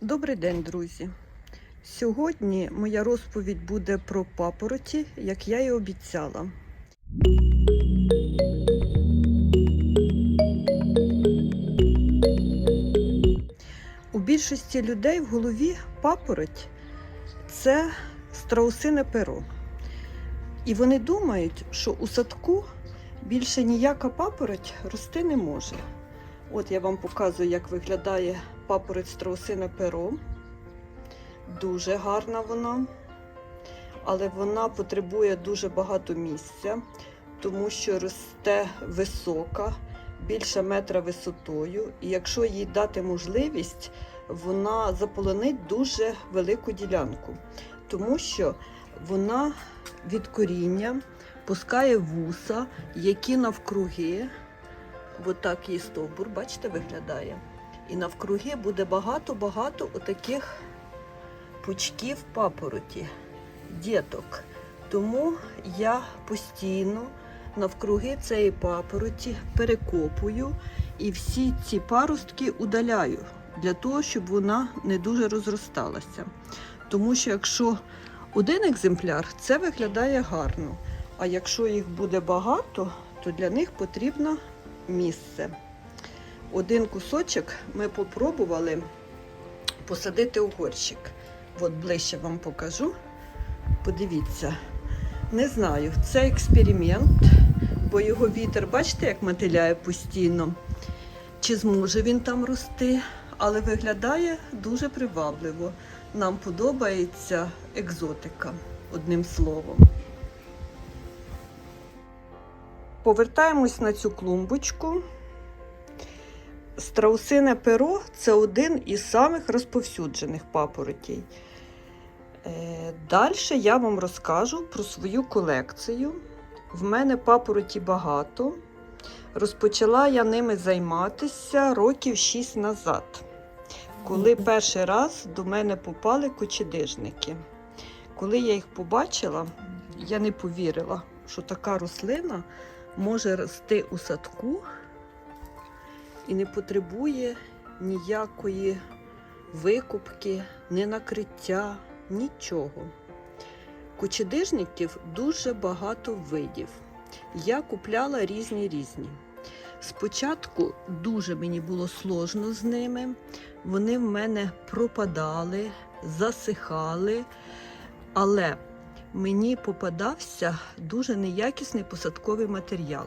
Добрий день, друзі! Сьогодні моя розповідь буде про папороті, як я і обіцяла. У більшості людей в голові папороть це страусине перо. І вони думають, що у садку більше ніяка папороть рости не може. От я вам показую, як виглядає папороть страусине перо. Дуже гарна вона, але вона потребує дуже багато місця, тому що росте висока, більше метра висотою. І якщо їй дати можливість, вона заполонить дуже велику ділянку, тому що вона від коріння пускає вуса, які навкруги, отак її стовбур, бачите, виглядає. І навкруги буде багато-багато отаких пучків папороті, діток. Тому я постійно навкруги цієї папороті перекопую і всі ці паростки удаляю для того, щоб вона не дуже розросталася. Тому що якщо один екземпляр, це виглядає гарно. А якщо їх буде багато, то для них потрібно місце. Один кусочок ми попробували посадити у горщик. От ближче вам покажу. Подивіться. Не знаю, це експеримент, бо його вітер, бачите, як мотиляє постійно. Чи зможе він там рости, але виглядає дуже привабливо. Нам подобається екзотика, одним словом. Повертаємось на цю клумбочку. Страусине перо це один із самих розповсюджених папоротей. Далі я вам розкажу про свою колекцію. В мене папороті багато. Розпочала я ними займатися років 6 назад, коли перший раз до мене попали кочедижники. Коли я їх побачила, я не повірила, що така рослина може рости у садку і не потребує ніякої викупки, ні накриття, нічого. Кочедижників дуже багато видів. Я купляла різні різні. Спочатку дуже мені було сложно з ними. Вони в мене пропадали, засихали, але мені попадався дуже неякісний посадковий матеріал.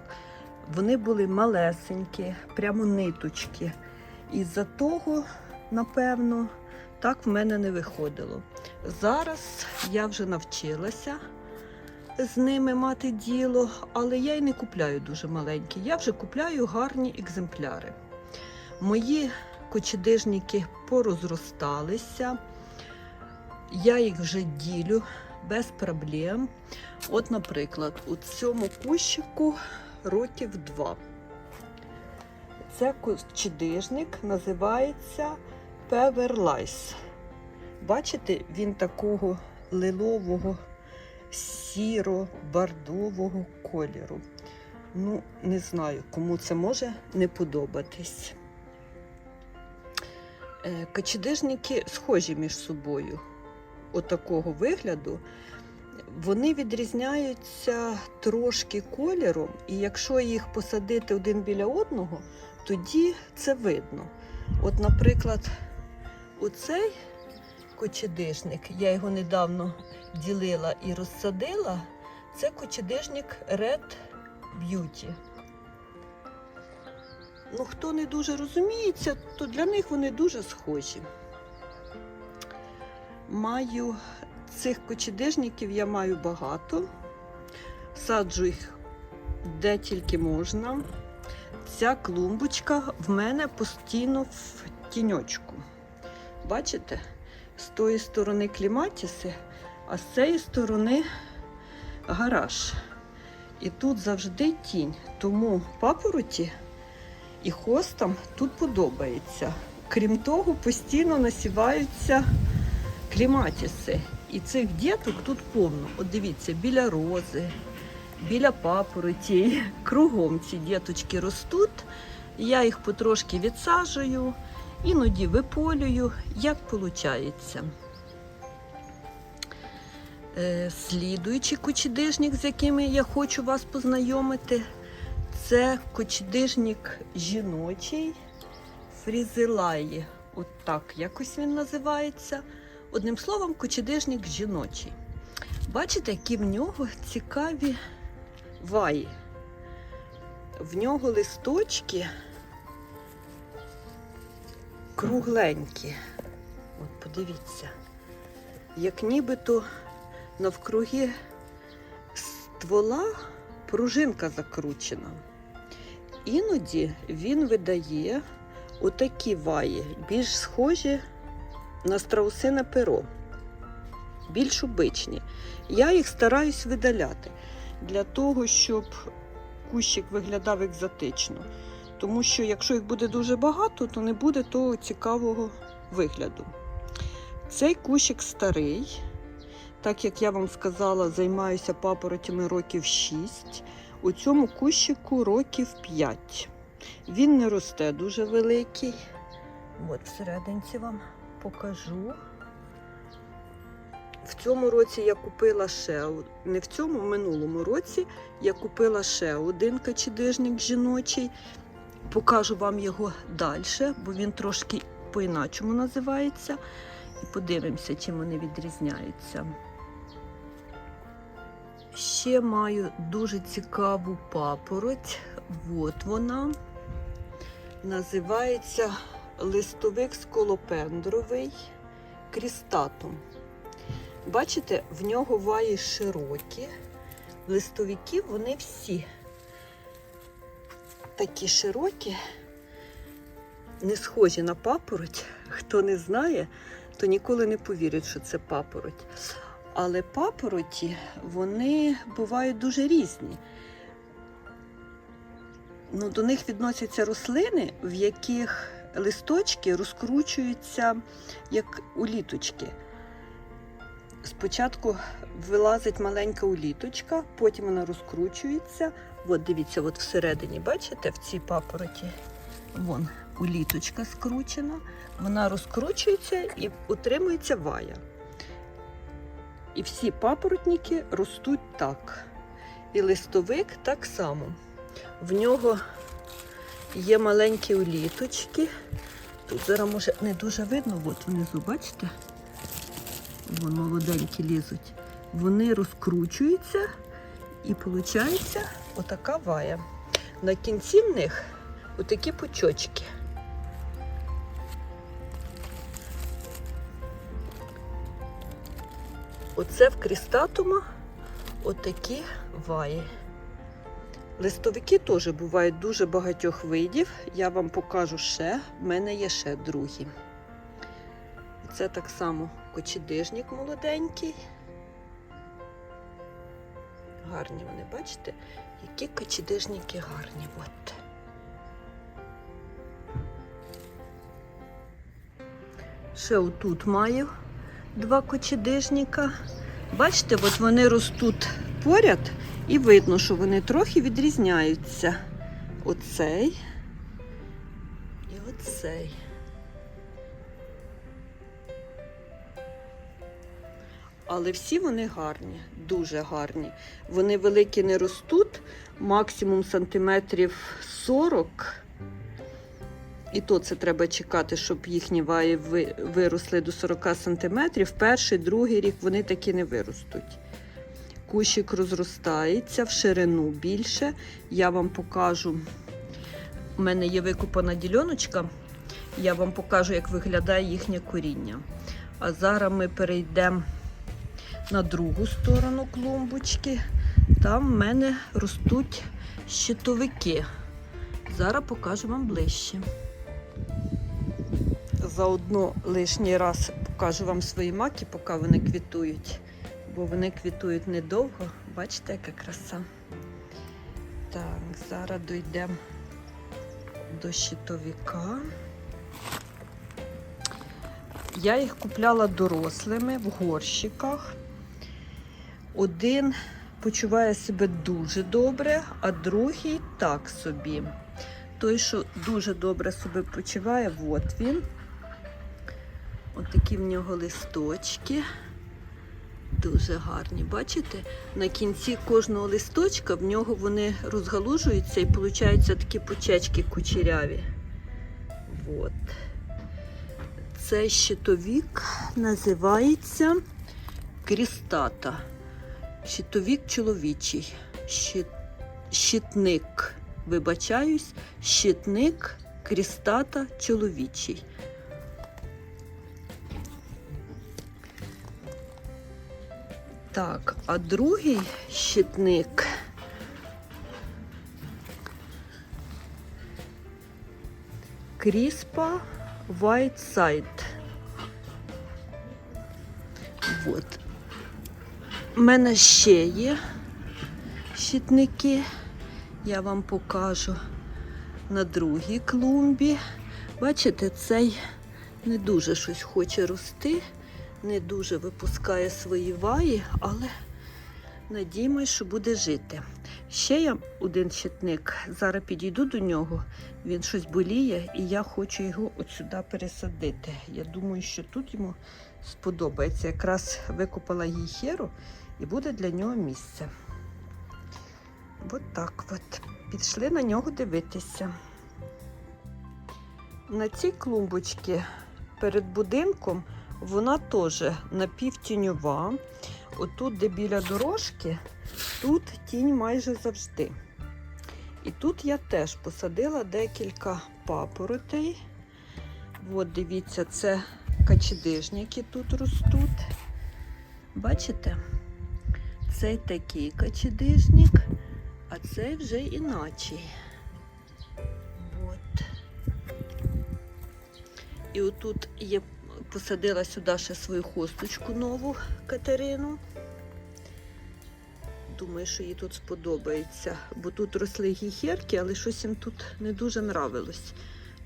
Вони були малесенькі, прямо ниточки. І з-за того, напевно, так в мене не виходило. Зараз я вже навчилася з ними мати діло, але я й не купляю дуже маленькі. Я вже купляю гарні екземпляри. Мої кочедижники порозросталися, я їх вже ділю без проблем. От, наприклад, у цьому кущику років два. Це кочедижник називається Певерлайс. Бачите, він такого лилового, сіро-бардового кольору. Ну, не знаю, кому це може не подобатись. Е, Кочедижники схожі між собою. Отакого вигляду. Вони відрізняються трошки кольором, і якщо їх посадити один біля одного, тоді це видно. От, наприклад, оцей кочедишник, я його недавно ділила і розсадила, це кочедишник Red Beauty. Ну, хто не дуже розуміється, то для них вони дуже схожі. Маю цих кочедижників я маю багато. Саджу їх де тільки можна. Ця клумбочка в мене постійно в тіньочку. Бачите? З тої сторони кліматіси, а з цієї сторони гараж. І тут завжди тінь. Тому папороті і хостам тут подобається. Крім того, постійно насіваються кліматіси. І цих діток тут повно. От дивіться, біля рози, біля папороті, кругом ці діточки ростуть. Я їх потрошки відсаджую іноді виполюю, як виходить. Е, Слідуючий кочедижник, з якими я хочу вас познайомити, це кочедижник жіночий фрізелаї. От так якось він називається. Одним словом, кочедижник жіночий. Бачите, які в нього цікаві ваї. В нього листочки кругленькі. От подивіться, як нібито навкруги ствола пружинка закручена. Іноді він видає отакі ваї, більш схожі на страусине перо, більш обичні. Я їх стараюсь видаляти для того, щоб кущик виглядав екзотично. Тому що якщо їх буде дуже багато, то не буде того цікавого вигляду. Цей кущик старий, так як я вам сказала, займаюся папоротями років 6. У цьому кущику років 5. Він не росте дуже великий. От всерединці вам покажу. В цьому році я купила ще не в цьому, в минулому році я купила ще один качедижник жіночий. Покажу вам його далі, бо він трошки по-іначому називається. І подивимося, чим вони відрізняються. Ще маю дуже цікаву папороть. От вона. Називається листовик сколопендровий крістатум. Бачите, в нього ваї широкі. Листовики вони всі такі широкі, не схожі на папороть. Хто не знає, то ніколи не повірить, що це папороть. Але папороті вони бувають дуже різні. Ну, до них відносяться рослини, в яких листочки розкручуються як уліточки. Спочатку вилазить маленька уліточка, потім вона розкручується. От дивіться, от всередині, бачите, в цій папороті вон уліточка скручена, вона розкручується і утримується вая. І всі папоротники ростуть так. І листовик так само. В нього є маленькі уліточки. Тут зараз може не дуже видно, от внизу, бачите? Вон молоденькі лізуть. Вони розкручуються і виходить отака вая. На кінці в них отакі пучочки. Оце в крістатума отакі ваї. Листовики теж бувають дуже багатьох видів. Я вам покажу ще. В мене є ще другі. Це так само кочедижник молоденький. Гарні вони, бачите, які кочедижники гарні. От. Ще отут маю два кочедижника. Бачите, от вони ростуть поряд і видно, що вони трохи відрізняються. Оцей і оцей. Але всі вони гарні, дуже гарні. Вони великі не ростуть, максимум сантиметрів 40. І то це треба чекати, щоб їхні ваї виросли до 40 сантиметрів. Перший, другий рік вони таки не виростуть. Кущик розростається в ширину більше. Я вам покажу. У мене є викопана діляночка. Я вам покажу, як виглядає їхнє коріння. А зараз ми перейдемо на другу сторону клумбочки. Там в мене ростуть щитовики. Зараз покажу вам ближче. Заодно лишній раз покажу вам свої маки, поки вони квітують. Бо вони квітують недовго. Бачите, яка краса. Так, зараз дійдемо до щитовика. Я їх купляла дорослими в горщиках. Один почуває себе дуже добре, а другий так собі. той, що дуже добре себе почуває, от він. От такі в нього листочки. Дуже гарні. Бачите? На кінці кожного листочка в нього вони розгалужуються і получаються такі почечки кучеряві. От. Цей щитовік називається крістата. Щитовік чоловічий. Щит... Щитник. Вибачаюсь, щитник крістата чоловічий. Так, а другий щитник. Кріспа Whiteside. Вот. У мене ще є щитники. Я вам покажу на другій клумбі. Бачите, цей не дуже щось хоче рости, не дуже випускає свої ваї, але надіємось, що буде жити. Ще я один щитник, зараз підійду до нього, він щось боліє, і я хочу його от сюди пересадити. Я думаю, що тут йому сподобається. Якраз викопала гіхеру і буде для нього місце. От так от. Пішли на нього дивитися. На цій клумбочці перед будинком вона теж напівтіньова. Отут, де біля дорожки, тут тінь майже завжди. І тут я теж посадила декілька папоротей. От дивіться, це качедижники тут ростуть. Бачите? Цей такий качедижник, а цей вже іначий. От. І отут є, посадила сюди ще свою хосточку нову Катерину. Думаю, що їй тут сподобається, бо тут росли гіхерки, але щось їм тут не дуже нравилось.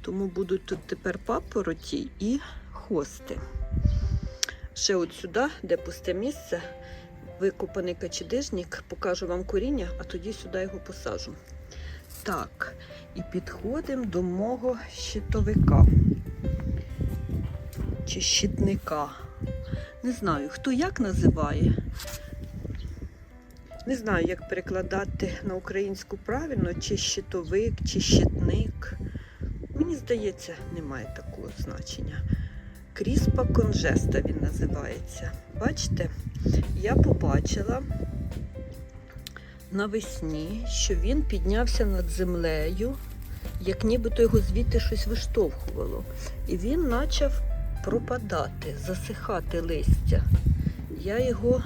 Тому будуть тут тепер папороті і хости. Ще от сюди, де пусте місце, викопаний качедижник, покажу вам коріння, а тоді сюди його посажу. Так, і підходимо до мого щитовика чи щитника. Не знаю, хто як називає. Не знаю, як перекладати на українську правильно, чи щитовик, чи щитник. Мені здається, немає такого значення. Кріспа конжеста він називається. Бачите, я побачила навесні, що він піднявся над землею, як нібито його звідти щось виштовхувало. І він почав пропадати, засихати листя. Я його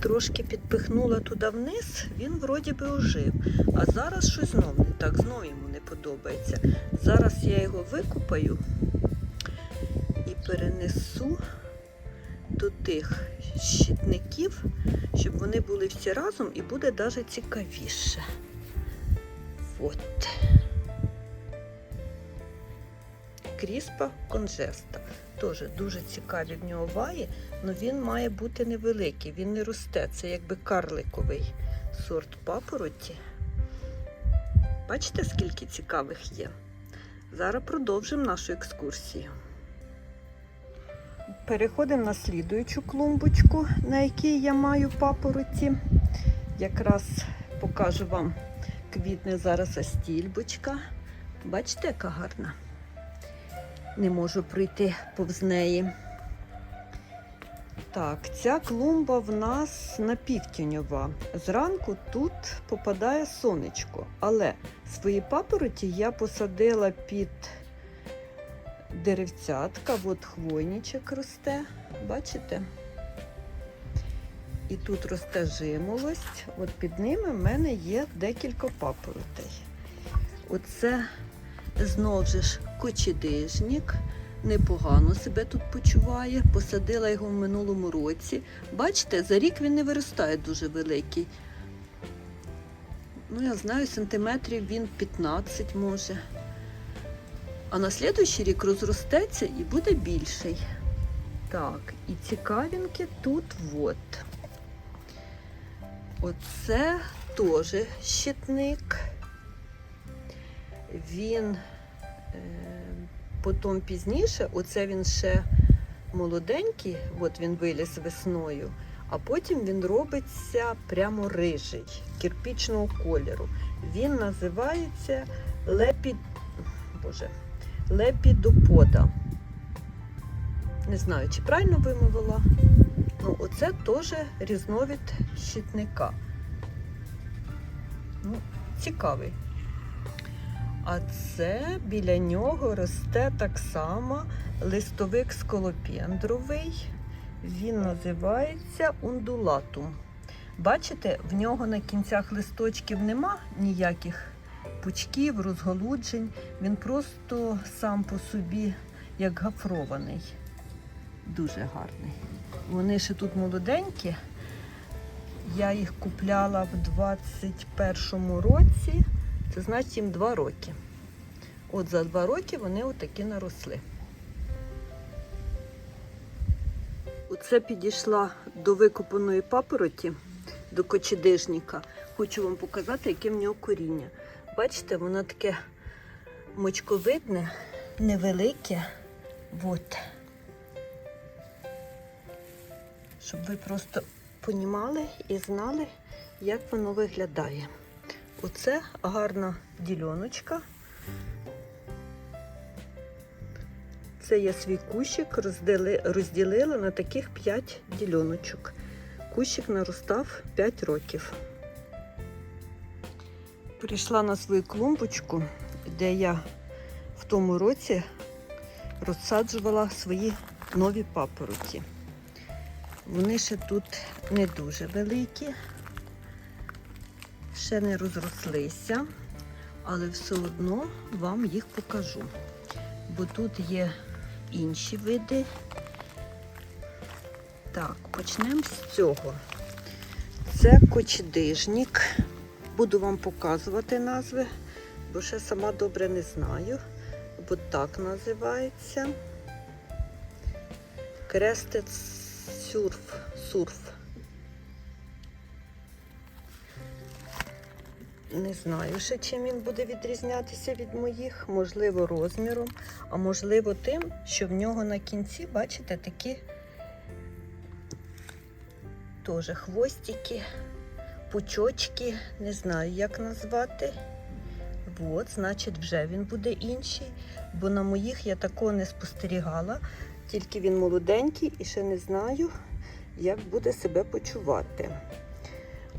трошки підпихнула туди вниз, він вроді би ожив. А зараз щось знов не так, знов йому не подобається. Зараз я його викопаю і перенесу до тих щитників, щоб вони були всі разом і буде навіть цікавіше. От. Кріспа конжеста. Теж дуже цікаві в нього ваї, але він має бути невеликий, він не росте. Це якби карликовий сорт папороті. Бачите, скільки цікавих є? Зараз продовжимо нашу екскурсію. Переходимо на слідуючу клумбочку, на якій я маю папороті. Якраз покажу вам квітне зараз астільбочка. Бачите, яка гарна? Не можу пройти повз неї. Так, ця клумба в нас напівтіньова. Зранку тут попадає сонечко, але свої папороті я посадила під деревцятка, от хвойничок росте, бачите? І тут росте жимолость, от під ними в мене є декілька папоротей. Оце знов же ж кочедижник, непогано себе тут почуває. Посадила його в минулому році. Бачите, за рік він не виростає дуже великий. Ну, я знаю, сантиметрів він 15 може. А на слідуючий рік розростеться і буде більший. Так, і цікавинки тут от. Оце теж щитник. Він е, потім пізніше, оце він ще молоденький, от він виліз весною, а потім він робиться прямо рижий, кирпічного кольору. Він називається лепід... Боже, лепідопода. Не знаю, чи правильно вимовила. Ну, оце теж різновид щитника. Ну, цікавий. А це біля нього росте так само листовик сколопендровий. Він називається ундулатум. Бачите, в нього на кінцях листочків нема ніяких пучків, розголуджень. Він просто сам по собі як гафрований. Дуже гарний. Вони ще тут молоденькі. Я їх купляла в 21-му році. Це значить їм 2 роки. От за 2 роки вони отакі наросли. Оце підійшла до викопаної папороті, до кочедижника. Хочу вам показати, яке в нього коріння. Бачите, воно таке мочковидне, невелике. От. Щоб ви просто понімали і знали, як воно виглядає. Оце гарна діляночка. Це я свій кущик розділи, розділила на таких 5 діляночок. Кущик наростав 5 років. Прийшла на свою клумбочку, де я в тому році розсаджувала свої нові папороті. Вони ще тут не дуже великі, ще не розрослися, але все одно вам їх покажу. Бо тут є інші види. Так, почнемо з цього. Це кочедижник. Буду вам показувати назви, бо ще сама добре не знаю. Бо так називається. Крестець сюрф. Сурф. Не знаю ще, чим він буде відрізнятися від моїх, можливо, розміром, а можливо, тим, що в нього на кінці, бачите, такі теж хвостики, пучочки, не знаю, як назвати. От, значить, вже він буде інший, бо на моїх я такого не спостерігала, тільки він молоденький і ще не знаю, як буде себе почувати.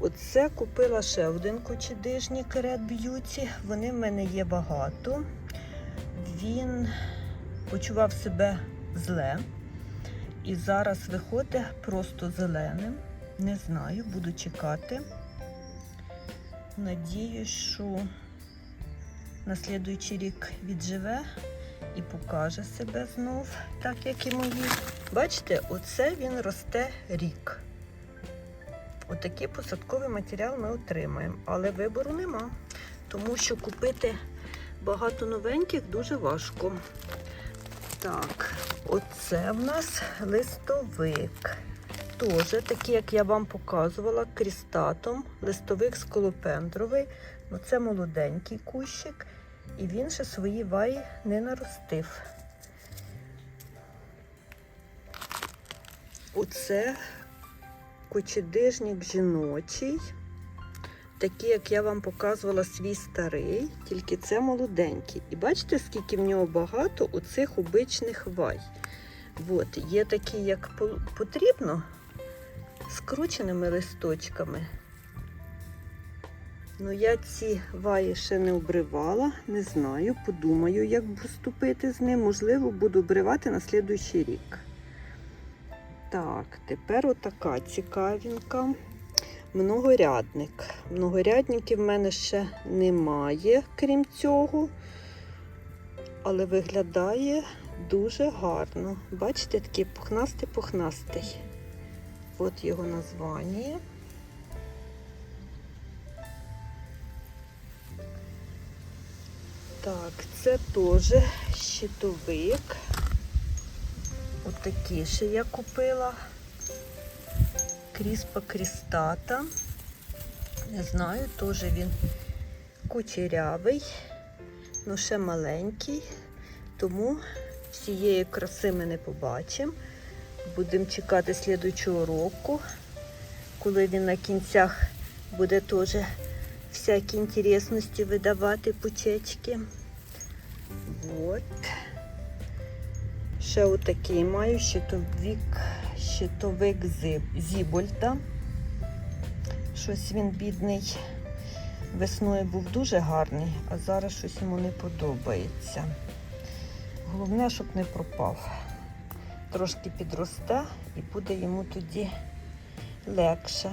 Оце купила ще один кочедижник Red Beauty. Вони в мене є багато. Він почував себе зле. І зараз виходить просто зеленим. Не знаю, буду чекати. Надіюсь, що на слідуючий рік відживе і покаже себе знов, так як і мої. Бачите, оце він росте рік. Отакий посадковий матеріал ми отримаємо, але вибору нема, тому що купити багато новеньких дуже важко. Так, оце в нас листовик. Теж такий, як я вам показувала, крістатом, листовик сколопендровий. Ну, це молоденький кущик, і він ще свої ваї не наростив. Оце кочедижник жіночий. Такий, як я вам показувала, свій старий, тільки це молоденький. І бачите, скільки в нього багато оцих обичних вай. От, є такі, як потрібно, скрученими листочками. Ну, я ці ваї ще не обривала, не знаю, подумаю, як поступити з ним. Можливо, буду обривати на слідуючий рік. Так, тепер отака цікавінка. Многорядник. Многорядників в мене ще немає, крім цього, але виглядає дуже гарно. Бачите, такий пухнастий-пухнастий. От його названня. Так, це теж щитовик. Отакий ще я купила. Кріспа крістата. Не знаю, теж він кучерявий. ну ще маленький, тому всієї краси ми не побачимо. Будемо чекати слідуючого року, коли він на кінцях буде теж всякі інтересності видавати пучечки. Вот. Ще отакий маю щитовик, щитовик Зібольда. Щось він бідний. Весною був дуже гарний, а зараз щось йому не подобається. Головне, щоб не пропав. Трошки підросте і буде йому тоді легше.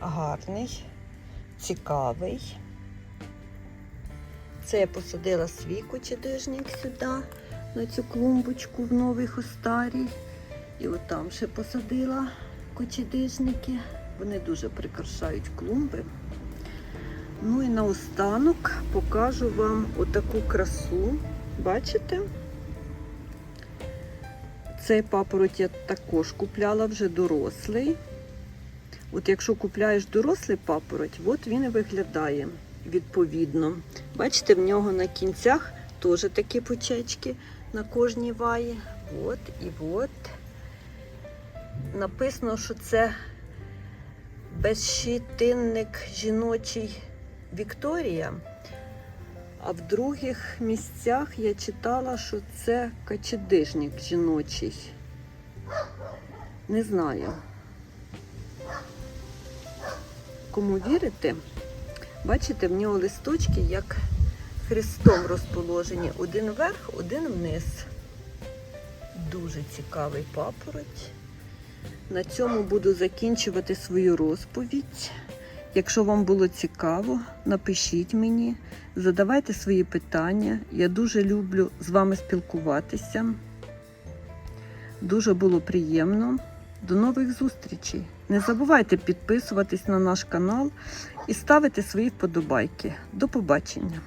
Гарний, цікавий. Це я посадила свій кочедижник сюди, на цю клумбочку в новий хостарій. І отам ще посадила кочедижники. Вони дуже прикрашають клумби. Ну і наостанок покажу вам отаку красу. Бачите? Цей папороть я також купляла вже дорослий. От якщо купляєш дорослий папороть, от він і виглядає відповідно. Бачите, в нього на кінцях теж такі пучечки на кожній ваї. От і от. Написано, що це безщитинник жіночий Вікторія. А в других місцях я читала, що це качедижник жіночий. Не знаю. Кому вірити, бачите, в нього листочки як хрестом розположені. Один вверх, один вниз. Дуже цікавий папороть. На цьому буду закінчувати свою розповідь. Якщо вам було цікаво, напишіть мені, задавайте свої питання. Я дуже люблю з вами спілкуватися. Дуже було приємно. До нових зустрічей! Не забувайте підписуватись на наш канал і ставити свої вподобайки. До побачення!